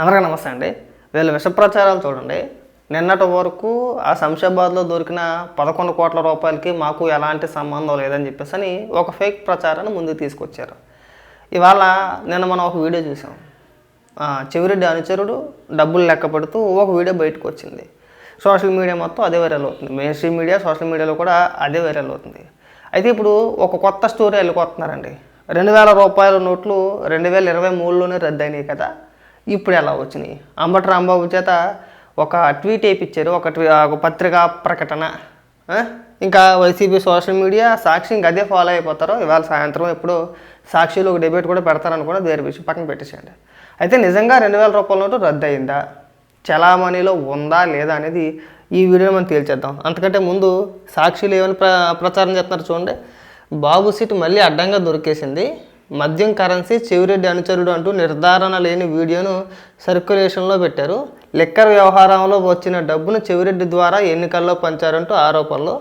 అందరికీ నమస్తే అండి. వీళ్ళ విషప్రచారాలు చూడండి. నిన్నటి వరకు ఆ శంషాబాద్లో దొరికిన పదకొండు కోట్ల రూపాయలకి మాకు ఎలాంటి సంబంధం లేదని చెప్పేసి అని ఒక ఫేక్ ప్రచారాన్ని ముందుకు తీసుకొచ్చారు. ఇవాళ నిన్న మనం ఒక వీడియో చూసాం. ఆ, చెవిరెడ్డి అనుచరుడు డబ్బులు లెక్క పెడుతూ ఒక వీడియో బయటకు వచ్చింది. సోషల్ మీడియా మొత్తం అదే వైరల్ అవుతుంది. మెయిన్ స్ట్రీమ్ మీడియా సోషల్ మీడియాలో కూడా అదే వైరల్ అవుతుంది. అయితే ఇప్పుడు ఒక కొత్త స్టోరీ వెళ్ళిపోతున్నారండి. రెండు వేల రూపాయల నోట్లు రెండు వేల ఇరవై మూడులోనే రద్దు అయినాయి కదా. ఇప్పుడు ఎలా వచ్చినాయి? అంబటి రాంబాబు చేత ఒక ట్వీట్ వేయించారు ఒక ట్వీ ఒక పత్రికా ప్రకటన. ఇంకా వైసీపీ సోషల్ మీడియా సాక్షి ఇంకా అదే ఫాలో అయిపోతారు ఇవాళ సాయంత్రం ఎప్పుడు సాక్షిలో ఒక డిబేట్ కూడా పెడతారనుకున్నా వేరే విషయం పక్కన పెట్టేసేయండి అయితే నిజంగా రెండు వేల రూపాయల నోటు రద్దు అయిందా చలామణిలో ఉందా లేదా అనేది ఈ వీడియో మనం తేల్చేద్దాం. అంతకంటే ముందు సాక్షులు ఏమైనా ప్ర ప్రచారం చేస్తున్నారు చూడండి. బాబు సీట్ మళ్ళీ అడ్డంగా దొరికేసింది. మద్యం కరెన్సీ చెవిరెడ్డి అనుచరుడు అంటూ నిర్ధారణ లేని వీడియోను సర్క్యులేషన్లో పెట్టారు. లిక్కర్ వ్యవహారంలో వచ్చిన డబ్బును చెవిరెడ్డి ద్వారా ఎన్నికల్లో పంచారంటూ ఆరోపణలు.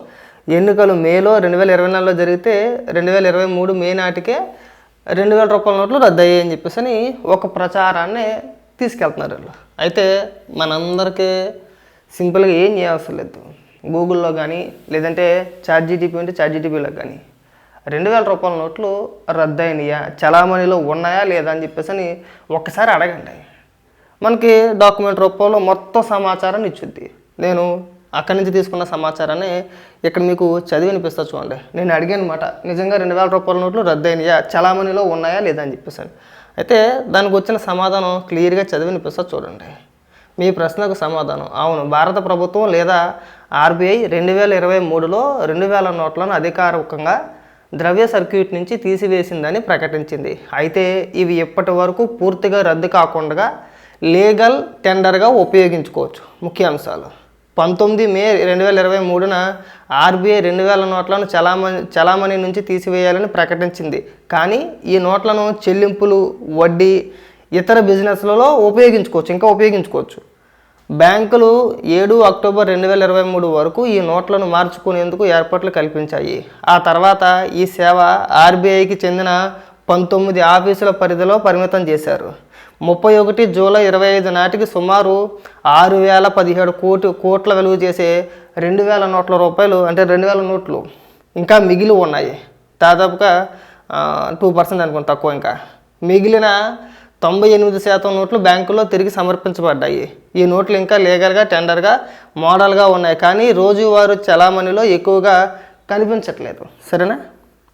ఎన్నికలు మేలో రెండు వేల ఇరవై నాలుగులో జరిగితే రెండు వేల ఇరవై మూడు మే నాటికే రెండు వేల రూపాయల నోట్లు రద్దు అని చెప్పేసి అని ఒక ప్రచారాన్ని తీసుకెళ్తున్నారు వీళ్ళు. అయితే మనందరికీ సింపుల్గా ఏం చేయవసరం లేదు. గూగుల్లో కానీ లేదంటే చార్జీటీపీ ఉంటే చార్జీటీపీలో కానీ. రెండు వేల రూపాయల నోట్లు రద్దు అయినాయా చలామణిలో ఉన్నాయా లేదా అని చెప్పేసి అని ఒక్కసారి అడగండి. మనకి డాక్యుమెంట్ రూపంలో మొత్తం సమాచారాన్ని ఇచ్చుద్ది. నేను అక్కడి నుంచి తీసుకున్న సమాచారాన్ని ఇక్కడ మీకు చదివి వినిపిస్తా చూడండి. నేను అడిగాను అనమాట నిజంగా రెండు వేల రూపాయల నోట్లు రద్దు అయినాయా చలామణిలో ఉన్నాయా లేదా అని చెప్పేసాను. అయితే దానికి వచ్చిన సమాధానం క్లియర్గా చదివి వినిపిస్తా చూడండి. మీ ప్రశ్నకు సమాధానం. అవును భారత ప్రభుత్వం లేదా ఆర్బీఐ రెండు వేల ఇరవై మూడులో రెండు వేల నోట్లను అధికారికంగా ద్రవ్య సర్క్యూట్ నుంచి తీసివేసిందని ప్రకటించింది. అయితే ఇవి ఇప్పటి వరకు పూర్తిగా రద్దు కాకుండా లీగల్ టెండర్గా ఉపయోగించుకోవచ్చు? ముఖ్య అంశాలు. పంతొమ్మిది మే రెండు వేల ఇరవై మూడున ఆర్బీఐ రెండు వేల నోట్లను చలామణి చలామణి నుంచి తీసివేయాలని ప్రకటించింది. కానీ ఈ నోట్లను చెల్లింపులు వడ్డీ ఇతర బిజినెస్లలో ఉపయోగించుకోవచ్చు ఇంకా ఉపయోగించుకోవచ్చు. బ్యాంకులు ఏడు అక్టోబర్ రెండు వేల ఇరవై మూడు వరకు ఈ నోట్లను మార్చుకునేందుకు ఏర్పాట్లు కల్పించాయి. ఆ తర్వాత ఈ సేవ ఆర్బీఐకి చెందిన పంతొమ్మిది ఆఫీసుల పరిధిలో పరిమితం చేశారు. ముప్పై ఒకటి జూలై ఇరవై ఐదు నాటికి సుమారు ఆరు వేల పదిహేడు కోటి కోట్ల విలువ చేసే రెండు వేల నోట్ల రూపాయలు అంటే రెండు వేల నోట్లు ఇంకా మిగిలి ఉన్నాయి. దాదాపుగా టూ పర్సెంట్ అనుకుంటా తక్కువ ఇంకా. మిగిలిన తొంభై ఎనిమిది శాతం నోట్లు బ్యాంకులో తిరిగి సమర్పించబడ్డాయి. ఈ నోట్లు ఇంకా లీగల్గా టెండర్గా మోడల్గా ఉన్నాయి. కానీ రోజువారు చలామణిలో ఎక్కువగా కనిపించట్లేదు. సరేనా?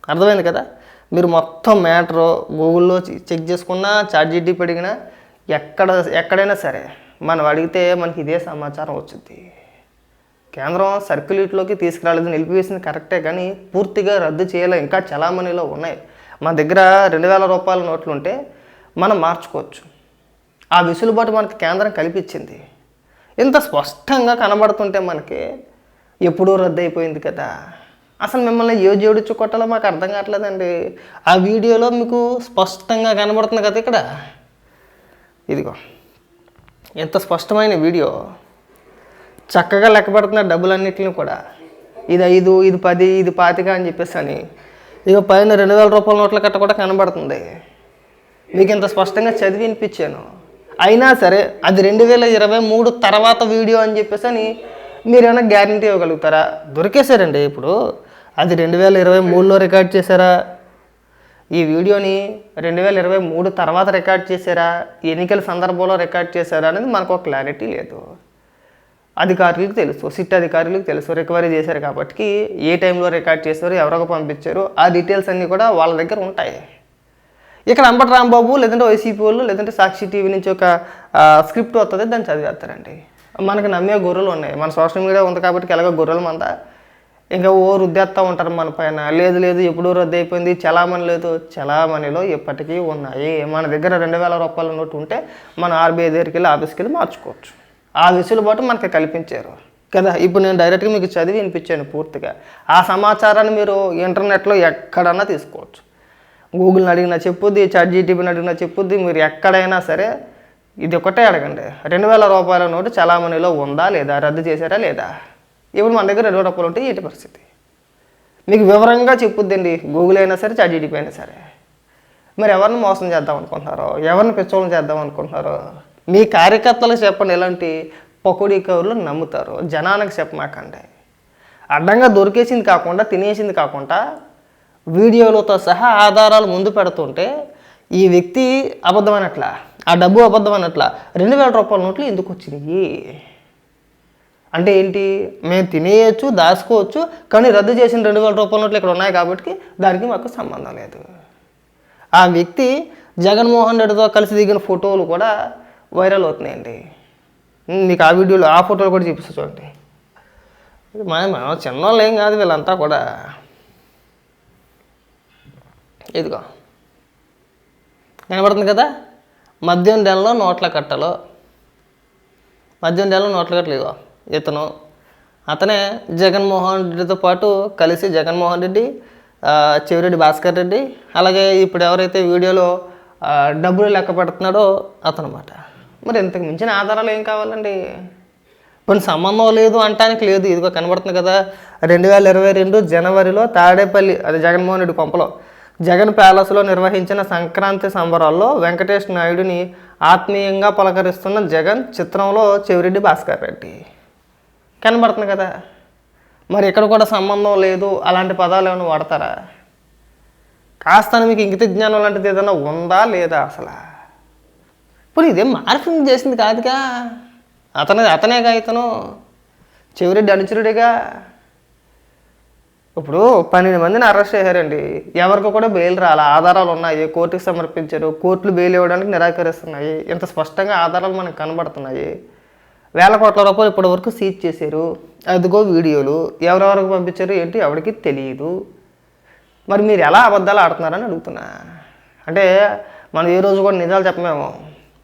అర్థమైంది కదా? మీరు మొత్తం మ్యాటర్ గూగుల్లో చెక్ చేసుకున్నా చాట్ పెడిగినా ఎక్కడ ఎక్కడైనా సరే మనం అడిగితే మనకి ఇదే సమాచారం వచ్చింది కేంద్రం సర్క్యులేట్లోకి తీసుకురాలేదు నిలిపివేసింది కరెక్టే కానీ పూర్తిగా రద్దు చేయాలి. ఇంకా చలామణిలో ఉన్నాయి. మన దగ్గర రెండు వేల రూపాయల నోట్లు ఉంటే మనం మార్చుకోవచ్చు. ఆ వెసులుబాటు మనకి కేంద్రం కల్పించింది. ఇంత స్పష్టంగా కనబడుతుంటే మనకి ఎప్పుడూ రద్దు అయిపోయింది కదా. అసలు మిమ్మల్ని ఏ జోడించు కొట్టాలో మాకు అర్థం కావట్లేదండి. ఆ వీడియోలో మీకు స్పష్టంగా కనబడుతుంది కదా ఇక్కడ. ఇదిగో ఎంత స్పష్టమైన వీడియో. చక్కగా లెక్క పెడుతున్న డబ్బులన్నిటిని కూడా. ఇది ఐదు ఇది పది ఇది పాతిక అని చెప్పేసి అని. ఇక పైన రెండు వేల రూపాయల నోట్ల కట్ట కూడా కనబడుతుంది. మీకు ఇంత స్పష్టంగా చదివి వినిపించాను. అయినా సరే అది రెండు వేల ఇరవై మూడు తర్వాత వీడియో అని చెప్పేసి అని మీరేమైనా గ్యారంటీ ఇవ్వగలుగుతారా? దొరికేశారండి ఇప్పుడు. అది రెండు వేల ఇరవై మూడులో రికార్డ్ చేశారా? ఈ వీడియోని రెండు వేల ఇరవై మూడు తర్వాత రికార్డ్ చేశారా? ఎన్నికల సందర్భంలో రికార్డ్ చేశారా అనేది మనకు ఒక క్లారిటీ లేదు. అధికారులకు తెలుసు. సిట్ అధికారులకు తెలుసు. రికవరీ చేశారు కాబట్టి ఏ టైంలో రికార్డ్ చేశారు ఎవరికి పంపించారు ఆ డీటెయిల్స్ అన్నీ కూడా వాళ్ళ దగ్గర ఉంటాయి. ఇక్కడ అంబటి రాంబాబు లేదంటే వైసీపీ వాళ్ళు లేదంటే సాక్షి టీవీ నుంచి ఒక స్క్రిప్ట్ వస్తుంది దాన్ని చదివేస్తారండి మనకి నమ్మే గొర్రెలు ఉన్నాయి. మన సోషల్ మీడియా ఉంది కాబట్టి ఎలాగో గొర్రెలు మంద. ఇంకా ఓ రుద్దేస్తూ ఉంటారు మన పైన. లేదు లేదు ఎప్పుడూ రద్దు అయిపోయింది చలామణి లేదు. చలామణిలో ఇప్పటికీ ఉన్నాయి. మన దగ్గర రెండు వేల రూపాయల నోటు ఉంటే మన ఆర్బీఐ దగ్గరికి వెళ్ళి ఆఫీస్కి వెళ్ళి మార్చుకోవచ్చు. ఆ వెసులుబాటు మనకి కల్పించారు. కదా ఇప్పుడు నేను డైరెక్ట్గా మీకు చదివి వినిపించాను పూర్తిగా. ఆ సమాచారాన్ని మీరు ఇంటర్నెట్లో ఎక్కడన్నా తీసుకోవచ్చు. గూగుల్ని అడిగినా చెప్పొద్ది చాట్ జీటీపీని అడిగినా చెప్పొద్ది మీరు ఎక్కడైనా సరే ఇది ఒకటే అడగండి. రెండు వేల రూపాయల నోటు చలామణిలో ఉందా లేదా? రద్దు చేశారా లేదా? ఇప్పుడు మన దగ్గర రెండు వేల రూపాయలు ఉంటే ఏంటి పరిస్థితి? మీకు వివరంగా చెప్పుద్దండి. గూగుల్ అయినా సరే చాట్ జీటీపీ అయినా సరే. మరి ఎవరిని మోసం చేద్దాం అనుకుంటున్నారో? ఎవరిని పిచ్చోళం చేద్దాం అనుకుంటున్నారో? మీ కార్యకర్తలకు చెప్పండి. ఇలాంటి పకోడీ కవర్లు నమ్ముతారు? జనానికి చెప్పమాకండి. అడ్డంగా దొరికేసింది కాకుండా తినేసింది కాకుండా వీడియోలతో సహా ఆధారాలు ముందు పెడుతుంటే ఈ వ్యక్తి అబద్ధమైనట్ల ఆ డబ్బు అబద్ధమైనట్ల రెండు వేల రూపాయల నోట్లు ఎందుకు వచ్చినాయి? అంటే ఏంటి? మేము తినేయచ్చు దాచుకోవచ్చు కానీ రద్దు చేసిన రెండు వేల రూపాయల నోట్లు ఇక్కడ ఉన్నాయి కాబట్టి దానికి మాకు సంబంధం లేదు. ఆ వ్యక్తి జగన్మోహన్ రెడ్డితో కలిసి దిగిన ఫోటోలు కూడా వైరల్ అవుతున్నాయండి. ఉమ్, మీకు ఆ వీడియోలో ఆ ఫోటోలు కూడా చూపిస్తా చూడండి. మన మనం చిన్నోళ్ళు ఏం కాదు వీళ్ళంతా కూడా. ఇదిగో. కనబడుతుంది కదా? మద్యం నెలలో నోట్ల కట్టలో. మద్యం నెలలో నోట్ల కట్టలు ఇతను. అతనే జగన్మోహన్ రెడ్డితో పాటు కలిసి జగన్మోహన్ రెడ్డి చెవిరెడ్డి భాస్కర్ రెడ్డి అలాగే ఇప్పుడు ఎవరైతే వీడియోలో డబ్బులు లెక్క పెడుతున్నాడో అతనమాట. మరి ఇంతకు మించిన ఆధారాలు ఏం కావాలండి? కొన్ని సంబంధం లేదు అంటానికి లేదు. ఇదిగో కనబడుతుంది కదా? రెండు వేల ఇరవై రెండు జనవరిలో తాడేపల్లి అది జగన్మోహన్ రెడ్డి కొంపలో జగన్ ప్యాలెస్లో నిర్వహించిన సంక్రాంతి సంబరాల్లో వెంకటేష్ నాయుడిని ఆత్మీయంగా పలకరిస్తున్న జగన్ చిత్రంలో చెవిరెడ్డి భాస్కర్ రెడ్డి. కనబడుతుంది కదా? మరి ఇక్కడ కూడా సంబంధం లేదు అలాంటి పదాలు ఏమైనా వాడతారా? కాస్త మీకు ఇంగిత జ్ఞానం లాంటిది ఏదైనా ఉందా లేదా అసలు? ఇప్పుడు ఇదేం మార్ఫింగ్ చేసింది కాదుగా? అతనే అతనేగా ఇతను? చెవిరెడ్డి అనుచరుడిగా? ఇప్పుడు పన్నెండు మందిని అరెస్ట్ చేశారండి. ఎవరికి కూడా బెయిల్ రాలే? ఆధారాలు ఉన్నాయి. కోర్టుకి సమర్పించారు. కోర్టులు బెయిల్ ఇవ్వడానికి నిరాకరిస్తున్నాయి. ఇంత స్పష్టంగా ఆధారాలు మనకు కనబడుతున్నాయి. వేల కోట్ల రూపాయలు ఇప్పటి వరకు సీజ్ చేశారు. అదిగో వీడియోలు. ఎవరెవరికి పంపించారు ఏంటి ఎవరికి తెలియదు మరి మీరు ఎలా అబద్ధాలు ఆడుతున్నారని అడుగుతున్నా. అంటే మనం ఏ రోజు కూడా నిజాలు చెప్పమేమో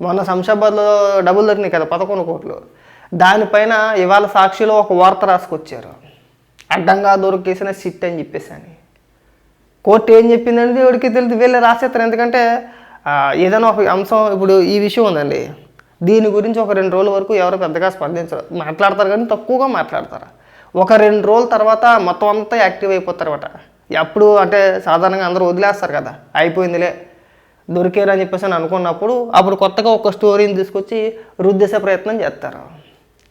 మొన్న శంషాబాద్లో డబ్బులు దొరికినాయి కదా పదకొండు కోట్లు. దానిపైన ఇవాళ సాక్షిలో ఒక వార్త రాసుకొచ్చారు. అడ్డంగా దొరికేసిన సిట్ అని చెప్పేసి అని. కోర్టు ఏం చెప్పిందనేది ఎవరికి తెలియదు వీళ్ళు రాసేస్తారు ఎందుకంటే ఏదైనా ఒక అంశం ఇప్పుడు ఈ విషయం ఉందండి. దీని గురించి ఒక రెండు రోజుల వరకు ఎవరు పెద్దగా స్పందించరు. మాట్లాడతారు కానీ తక్కువగా మాట్లాడతారు. ఒక రెండు రోజుల తర్వాత మొత్తం అంతా యాక్టివ్ అయిపోతారు అనమాట ఎప్పుడు అంటే సాధారణంగా అందరూ వదిలేస్తారు కదా అయిపోయిందిలే దొరికారు అని చెప్పేసి అని అనుకున్నప్పుడు అప్పుడు కొత్తగా ఒక స్టోరీని తీసుకొచ్చి రుద్దేసే ప్రయత్నం చేస్తారు.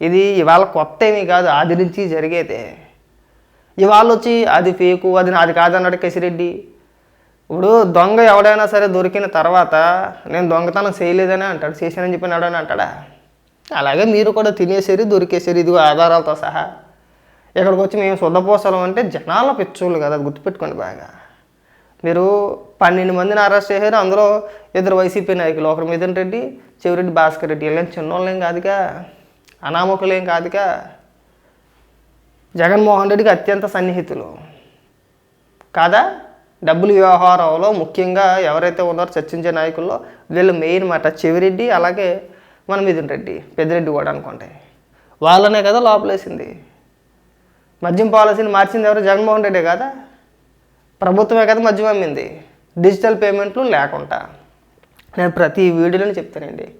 ఇది ఇవాళ కొత్త ఏమీ కాదు ఆది నుంచి జరిగేదే. ఇవాళ వచ్చి అది ఫేకు అది అది కాదన్నాడు కేసిరెడ్డి. ఇప్పుడు దొంగ ఎవడైనా సరే దొరికిన తర్వాత నేను దొంగతనం చేయలేదని అంటాడు చేశానని చెప్పి ఎవడని అంటాడా? అలాగే మీరు కూడా తినేసారు దొరికేసారు ఇదిగో ఆధారాలతో సహా ఇక్కడికి వచ్చి మేము శుద్ధపోసలం అంటే జనాల పిచ్చోళ్ళు కదా అది గుర్తుపెట్టుకోండి బాగా. మీరు పన్నెండు మందిని అరెస్ట్ చేశారు అందులో ఇద్దరు వైసీపీ నాయకులు ఒకరు మిథున్ రెడ్డి చెవిరెడ్డి భాస్కర్ రెడ్డి. వీళ్ళని చిన్నోళ్ళేం కాదుగా అనామకులేం కాదుగా. జగన్మోహన్ రెడ్డికి అత్యంత సన్నిహితులు. కాదా? డబ్బుల వ్యవహారంలో ముఖ్యంగా ఎవరైతే ఉన్నారో చర్చించే నాయకుల్లో వీళ్ళు మెయిన్ మాట చెవిరెడ్డి అలాగే మన మిథున్ రెడ్డి పెద్దిరెడ్డి కూడా అనుకోండి. వాళ్ళనే కదా లోపలేసింది. మద్యం పాలసీని మార్చింది ఎవరు? జగన్మోహన్ రెడ్డి కదా? ప్రభుత్వమే కదా మద్యం అమ్మింది. డిజిటల్ పేమెంట్లు లేకుండా. నేను ప్రతి వీడియోలో చెప్తానండి.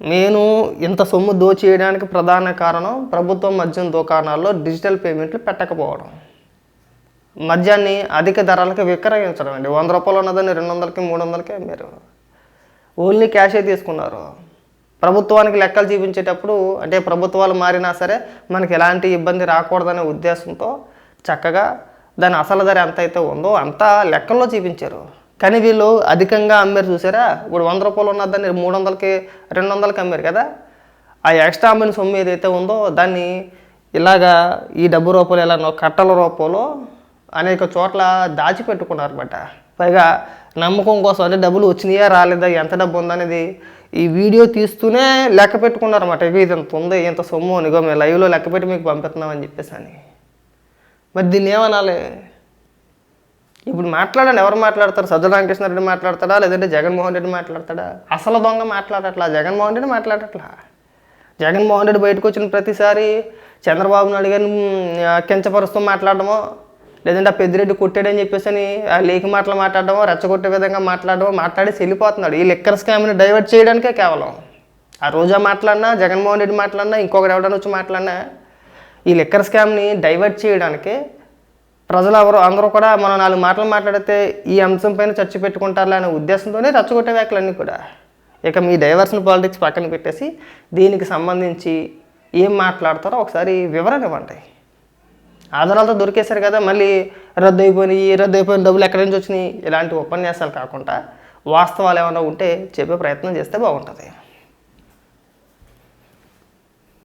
నేను ఇంత సొమ్ము దోచేయడానికి ప్రధాన కారణం ప్రభుత్వం మద్యం దుకాణాల్లో డిజిటల్ పేమెంట్లు పెట్టకపోవడం. మద్యాన్ని అధిక ధరలకు విక్రయించడం అండి. వంద రూపాయలు ఉన్నదని రెండు వందలకి మూడు వందలకి మీరు ఓన్లీ క్యాషే తీసుకున్నారు. ప్రభుత్వానికి లెక్కలు చూపించేటప్పుడు అంటే ప్రభుత్వాలు మారినా సరే మనకి ఎలాంటి ఇబ్బంది రాకూడదనే ఉద్దేశంతో చక్కగా దాని అసలు ధర ఎంత అయితే ఉందో అంతా లెక్కల్లో చూపించారు. కానీ వీళ్ళు అధికంగా అమ్మారు చూసారా? ఇప్పుడు వంద రూపాయలు ఉన్న దాన్ని మూడు వందలకి రెండు వందలకి అమ్మారు కదా? ఆ ఎక్స్ట్రా అమ్మిన సొమ్ము ఏదైతే ఉందో దాన్ని ఇలాగా ఈ డబ్బు రూపాయలు ఎలా కట్టల రూపంలో అనేక చోట్ల దాచిపెట్టుకున్నారన్నమాట. పైగా నమ్మకం కోసం అంటే డబ్బులు వచ్చినాయా రాలేదా ఎంత డబ్బు ఉందనేది ఈ వీడియో తీస్తూనే లెక్క పెట్టుకున్నారన్నమాట. ఇక ఇది ఇంత ఉంది ఇంత సొమ్ము ఇగో మేము లైవ్లో లెక్క పెట్టి మీకు పంపిస్తున్నామని చెప్పేసి అని. మరి దీన్ని ఏమనాలి? ఇప్పుడు మాట్లాడండి ఎవరు మాట్లాడతారు? సజ్జల రామకృష్ణారెడ్డి మాట్లాడతాడా? లేదంటే జగన్మోహన్ రెడ్డి మాట్లాడతాడా? అసలు దొంగ మాట్లాడట్లా? జగన్మోహన్ రెడ్డి మాట్లాడట్లా? జగన్మోహన్ రెడ్డి బయటకు వచ్చిన ప్రతిసారి చంద్రబాబు నాయుడు గారిని కించపరుస్తూ మాట్లాడడమో లేదంటే ఆ పెద్దిరెడ్డి కొట్టాడని చెప్పేసి అని ఆ లేఖ మాటలు మాట్లాడడమో రెచ్చగొట్టే విధంగా మాట్లాడడమో మాట్లాడేసి వెళ్ళిపోతున్నాడు ఈ లెక్కర్ స్కామ్ని డైవర్ట్ చేయడానికే కేవలం. ఆ రోజా మాట్లాడినా జగన్మోహన్ రెడ్డి మాట్లాడినా ఇంకొకటి ఎవడన్నా వచ్చి మాట్లాడినా ఈ లిక్కర్ స్కామ్ని డైవర్ట్ చేయడానికి ప్రజలు ఎవరు అందరూ కూడా మనం నాలుగు మాటలు మాట్లాడితే ఈ అంశం పైన చర్చ పెట్టుకుంటారులే అనే ఉద్దేశంతోనే రచ్చగొట్టే వ్యాఖ్యలన్నీ కూడా. ఇక మీ డైవర్షన్ పాలిటిక్స్ పక్కన పెట్టేసి దీనికి సంబంధించి ఏం మాట్లాడతారో ఒకసారి వివరణ ఇవ్వండి. ఆధారాలతో దొరికేశారు కదా మళ్ళీ రద్దు అయిపోయినాయి రద్దు అయిపోయిన డబ్బులు ఎక్కడి నుంచి వచ్చినాయి? ఇలాంటి ఉపన్యాసాలు కాకుండా వాస్తవాలు ఏమైనా ఉంటే చెప్పే ప్రయత్నం చేస్తే బాగుంటుంది.